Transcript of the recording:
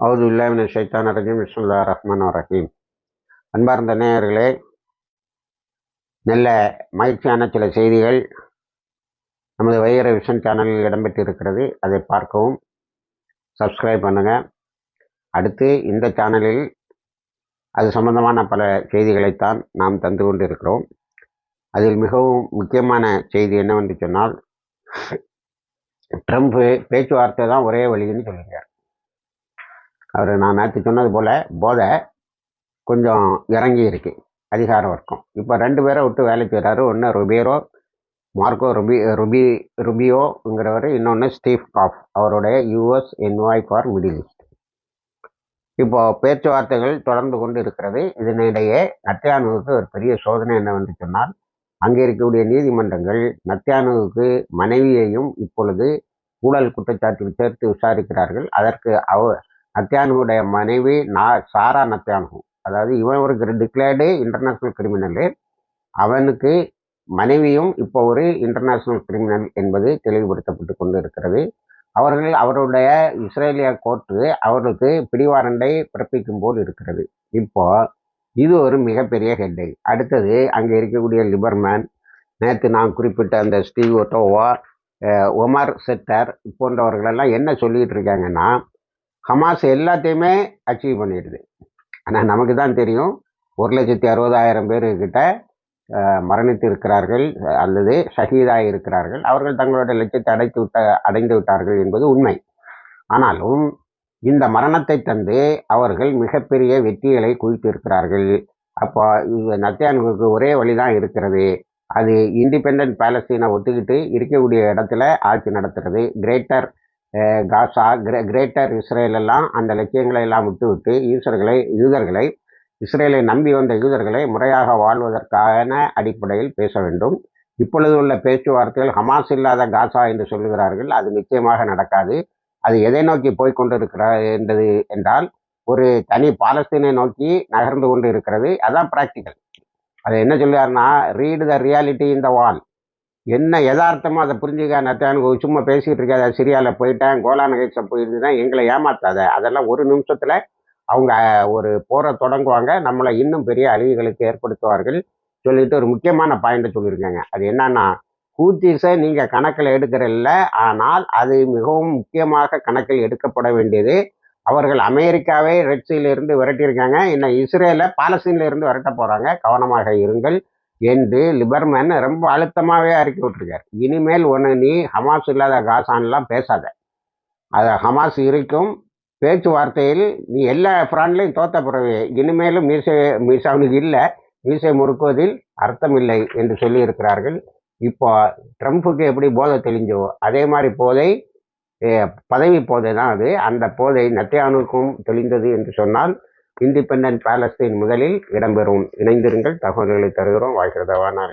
அவுது இல்லாமின ஷைத்தான் ரஜீம். விஸ்முல்லா ரஹ்மான் ரஹீம். அன்பார்ந்த நேயர்களே நல்ல மகிழ்ச்சியான சில செய்திகள் நமது வைகர விஷன் சேனலில் இடம்பெற்றிருக்கிறது. அதை பார்க்கவும் சப்ஸ்கிரைப் பண்ணுங்கள் அடுத்து இந்த சேனலில் அது சம்பந்தமான பல செய்திகளைத்தான் நாம் தந்து கொண்டு இருக்கிறோம் அதில் மிகவும் முக்கியமான செய்தி என்னவென்று சொன்னால் ட்ரம்ப்பு பேச்சுவார்த்தை தான் ஒரே வழின்னு சொல்லுகிறார் அவர் நான் நேற்று சொன்னது போல் போதை கொஞ்சம் இறங்கி இருக்கு அதிகார வர்க்கம். இப்போ ரெண்டு பேரை விட்டு வேலை செய்கிறாரு ஒன்று ருபேரோ மார்க்கோ ருபி ருபி ருபியோங்கிறவர் இன்னொன்று ஸ்டீவ் காஃப். அவருடைய US envoy for Middle East. இப்போ பேச்சுவார்த்தைகள் தொடர்ந்து கொண்டு இருக்கிறது இதனிடையே நத்தியானுவுக்கு ஒரு பெரிய சோதனை என்னவென்று சொன்னால் அங்கே இருக்கக்கூடிய நீதிமன்றங்கள் நத்தியானுவுக்கு மனைவியையும் இப்பொழுது ஊழல் குற்றச்சாட்டில் சேர்த்து விசாரிக்கிறார்கள். அதற்கு அவர் நத்தியானுடைய மனைவி நா சாரா நத்தியானு. அதாவது இவன் ஒரு டிக்ளேர்டு இன்டர்நேஷ்னல் கிரிமினலு அவனுக்கு மனைவியும் இப்போ ஒரு இன்டர்நேஷ்னல் கிரிமினல் என்பது தெளிவுபடுத்தப்பட்டு கொண்டு இருக்கிறது அவர்கள் அவருடைய இஸ்ரேலிய கோர்ட்டு அவர்களுக்கு பிடிவாரண்டை பிறப்பிக்கும் போல் இருக்கிறது. இப்போ இது ஒரு மிகப்பெரிய ஹெட்டை அடுத்தது அங்கே இருக்கக்கூடிய லிபர்மேன். நேற்று நான் குறிப்பிட்ட அந்த ஸ்டீவ் ஒட்டோவா ஒமர் செட்டர் போன்றவர்களெல்லாம் என்ன சொல்லிகிட்டு இருக்காங்கன்னா ஹமாஸ் எல்லாத்தையுமே அச்சீவ் பண்ணிடுது. ஆனால் நமக்கு தான் தெரியும் ஒரு லட்சத்தி அறுபதாயிரம் பேருக்கிட்ட மரணித்து இருக்கிறார்கள் அல்லது ஷஹீதாக இருக்கிறார்கள் அவர்கள் தங்களுடைய லட்சத்தை அடைத்து விட்ட அடைந்து விட்டார்கள் என்பது உண்மை. ஆனாலும் இந்த மரணத்தை தந்து அவர்கள் மிகப்பெரிய வெற்றிகளை குவித்திருக்கிறார்கள். அப்போ நத்தியானுக்கு ஒரே வழி தான் இருக்கிறது. அது இண்டிபெண்ட் பேலஸ்தீனை ஒத்துக்கிட்டு இருக்கக்கூடிய இடத்துல ஆட்சி நடத்துறது. கிரேட்டர் காசா கிரே கிரேட்டர் இஸ்ரேல் எல்லாம் அந்த லட்சியங்களை எல்லாம் விட்டு விட்டு யூசர்களை யூதர்களை இஸ்ரேலை நம்பி வந்த யூதர்களை முறையாக வாழ்வதற்கான அடிப்படையில் பேச வேண்டும். இப்பொழுது உள்ள பேச்சுவார்த்தைகள் ஹமாஸ் இல்லாத காசா என்று சொல்லுகிறார்கள். அது நிச்சயமாக நடக்காது. அது எதை நோக்கி போய்கொண்டிருக்கிறது என்றால் ஒரு தனி பாலஸ்தீனை நோக்கி நகர்ந்து கொண்டு இருக்கிறது. அதான் ப்ராக்டிக்கல் அதை என்ன சொல்லுவார்னா ரீடு த ரியாலிட்டி இன் த வால் என்ன யதார்த்தமோ அதை புரிஞ்சுக்க நத்தானு சும்மா பேசிகிட்டு இருக்காத சிரியாவில் போயிட்டேன் கோலான கைட்ஸை போயிருந்துதான் எங்களை ஏமாத்தாத. அதெல்லாம் ஒரு நிமிஷத்தில் அவங்க ஒரு போரை தொடங்குவாங்க. நம்மளை இன்னும் பெரிய அழிவுகளுக்கு ஏற்படுத்துவார்கள். சொல்லிட்டு ஒரு முக்கியமான பாயிண்ட்டை சொல்லியிருக்காங்க. அது என்னன்னா ஹூத்திஸை நீங்கள் கணக்கில் எடுக்கிறல்ல ஆனால் அது மிகவும் முக்கியமாக கணக்கில் எடுக்கப்பட வேண்டியது. அவர்கள் அமெரிக்காவை ரெட்சியிலிருந்து விரட்டியிருக்காங்க. இன்னும் இஸ்ரேலை பாலஸ்தீன்ல விரட்ட போகிறாங்க கவனமாக இருங்கள். என்று லிபர்மேன் ரொம்ப அழுத்தமாகவே அறிக்கை விட்டுருக்கார். இனிமேல் ஒன்று நீ ஹமாஸ் இல்லாத காசான்லாம் பேசாத. அதை ஹமாஸ் இருக்கும் பேச்சுவார்த்தையில் நீ எல்லா ஃப்ராண்ட்லையும் தோத்த பிறகு இனிமேலும் மீசை மீசாவுக்கு இல்லை மீசை முறுக்குவதில் அர்த்தமில்லை என்று சொல்லியிருக்கிறார்கள். இப்போ ட்ரம்ப்புக்கு எப்படி போதை தெளிஞ்சோ அதே மாதிரி போதை பதவி போதை தான் அது. அந்த போதை நத்தியானுக்கும் தெளிந்தது என்று சொன்னால் இண்டிபெண்ட் பேலஸ்தீன் முதலில் இடம்பெறும். இணைந்திருங்கள். தகவல்களை தருகிறோம். வாய்க்கிறதவான